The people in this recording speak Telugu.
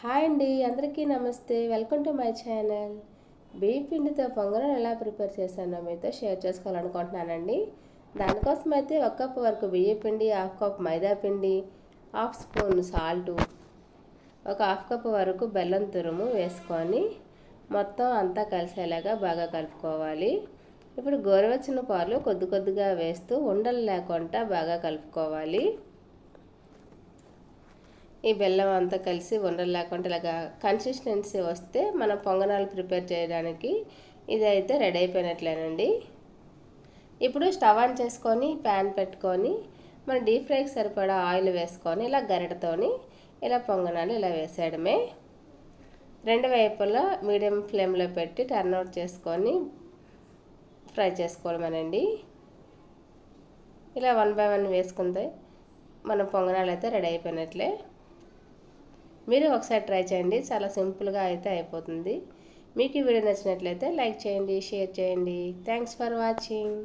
హాయ్ అండి అందరికీ నమస్తే. Welcome to my channel. బియ్యం పిండితో పొంగలను ఎలా ప్రిపేర్ చేశానో మీతో షేర్ చేసుకోవాలనుకుంటున్నానండి. దానికోసం అయితే ఒక కప్ వరకు బియ్య పిండి హాఫ్ కప్ మైదా పిండి హాఫ్ స్పూన్ సాల్టు ఒక హాఫ్ కప్ వరకు బెల్లం తురుము వేసుకొని మొత్తం అంతా కలిసేలాగా బాగా కలుపుకోవాలి. ఇప్పుడు గోరువెచ్చని పాలు కొద్ది కొద్దిగా వేస్తూ ఉండలు లేకుండా బాగా కలుపుకోవాలి. ఈ బెల్లం అంతా కలిసి ఉండలు లేకుండా ఇలాగా కన్సిస్టెన్సీ వస్తే మనం పొంగనాలు ప్రిపేర్ చేయడానికి ఇది అయితే రెడీ అయిపోయినట్లేనండి. ఇప్పుడు స్టవ్ ఆన్ చేసుకొని ప్యాన్ పెట్టుకొని మన డీప్ ఫ్రైకి సరిపడా ఆయిల్ వేసుకొని ఇలా గరిటతోని ఇలా పొంగనాలు ఇలా వేసేయడమే. రెండు వైపులా మీడియం ఫ్లేమ్లో పెట్టి టర్న్ అవుట్ చేసుకొని ఫ్రై చేసుకోవడమేనండి. ఇలా వన్ బై వన్ వేసుకుంటే మన పొంగనాలు అయితే రెడీ అయిపోయినట్లే. మీరు ఒకసారి ట్రై చేయండి. చాలా సింపుల్గా అయితే అయిపోతుంది. మీకు ఈ వీడియో నచ్చినట్లయితే లైక్ చేయండి షేర్ చేయండి. Thanks for watching